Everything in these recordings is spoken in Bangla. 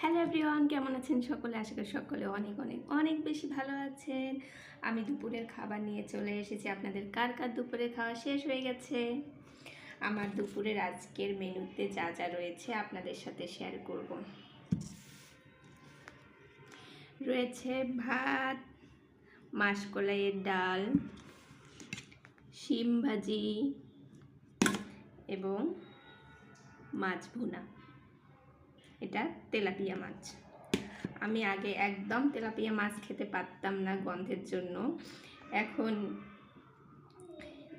হ্যালো এভরিওয়ান কেমন আছেন সকলে? আশা করি সকলে অনেক অনেক অনেক বেশি ভালো আছেন। আমি দুপুরের খাবার নিয়ে চলে এসেছি। আপনাদের কার কার দুপুরের খাওয়া শেষ হয়ে গেছে? আমার দুপুরের আজকের মেনুতে যা যা রয়েছে আপনাদের সাথে শেয়ার করব। রয়েছে ভাত, মাসকলাইয়ের ডাল, শিম ভাজি এবং মাছ ভুনা। এটা তেলাপিয়া মাছ। আমি আগে একদম তেলাপিয়া মাছ খেতে পারতাম না গন্ধের জন্য। এখন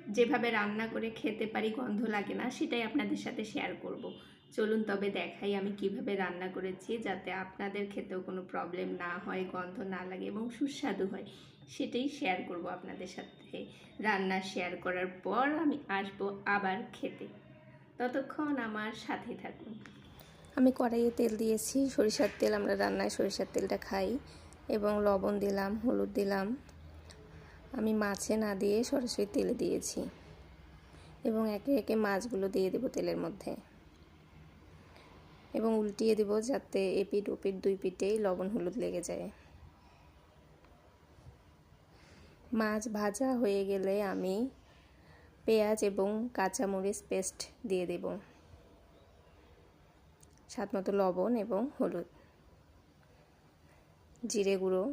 যেভাবে রান্না করে খেতে পারি গন্ধ লাগে না, সেটাই আপনাদের সাথে শেয়ার করব। চলুন তবে দেখাই আমি কীভাবে রান্না করেছি, যাতে আপনাদের খেতেও কোনো প্রবলেম না হয়, গন্ধ না লাগে এবং সুস্বাদু হয়। সেটাই শেয়ার করব আপনাদের সাথে। রান্না শেয়ার করার পর আমি আসব আবার খেতে। ততক্ষণ আমার সাথে থাকুন। আমি কড়াইয়ে তেল দিয়েছি। সরিষার তেল আমরা রান্নায় সরিষার তেলটা খাই এবং লবণ দিলাম, হলুদ দিলাম। আমি মাছে না দিয়ে সরাসরি তেলে দিয়েছি এবং একে একে মাছগুলো দিয়ে দেবো তেলের মধ্যে এবং উল্টিয়ে দেব যাতে এপিট ওপিট দুই পিঠেই লবণ হলুদ লেগে যায়। মাছ ভাজা হয়ে গেলে আমি পেঁয়াজ এবং কাঁচামরিচ পেস্ট দিয়ে দেব। স্বাদ মতো লবণ এবং হলুদ। জিরে গুঁড়ো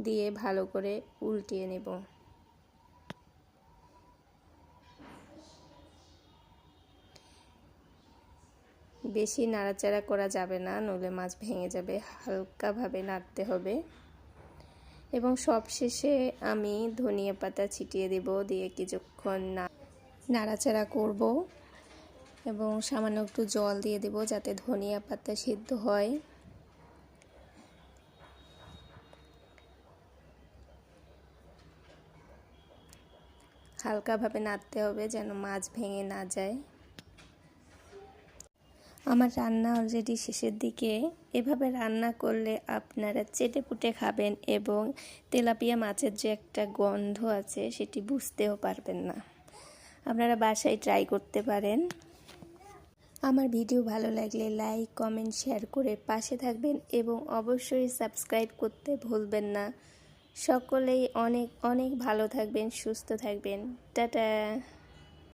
দিয়ে ভালো করে উল্টিয়ে নেব। বেশি নাড়াচাড়া করা যাবে না নলে মাছ ভেঙে যাবে, হালকাভাবে নাড়তে হবে। এবং সবশেষে আমি ধনিয়া পাতা ছিটিয়ে দেব, দিয়ে কিছুক্ষণ নাড়াচাড়া করব। এবং সামান্য একটু জল দিয়ে দেব যাতে ধনিয়া পাতা সিদ্ধ হয়। হালকাভাবে নাড়তে হবে যেন মাছ ভেঙে না যায়। আমার রান্না অলরেডি শেষের দিকে। এভাবে রান্না করলে আপনারা চেটে পুটে খাবেন এবং তেলাপিয়া মাছের যে একটা গন্ধ আছে সেটি বুঝতেও পারবেন না। আপনারা বাসায় ট্রাই করতে পারেন। আমার ভিডিও ভালো লাগলে লাইক, কমেন্ট, শেয়ার করে পাশে থাকবেন এবং অবশ্যই সাবস্ক্রাইব করতে ভুলবেন না। সকলেই অনেক অনেক ভালো থাকবেন, সুস্থ থাকবেন। টাটা!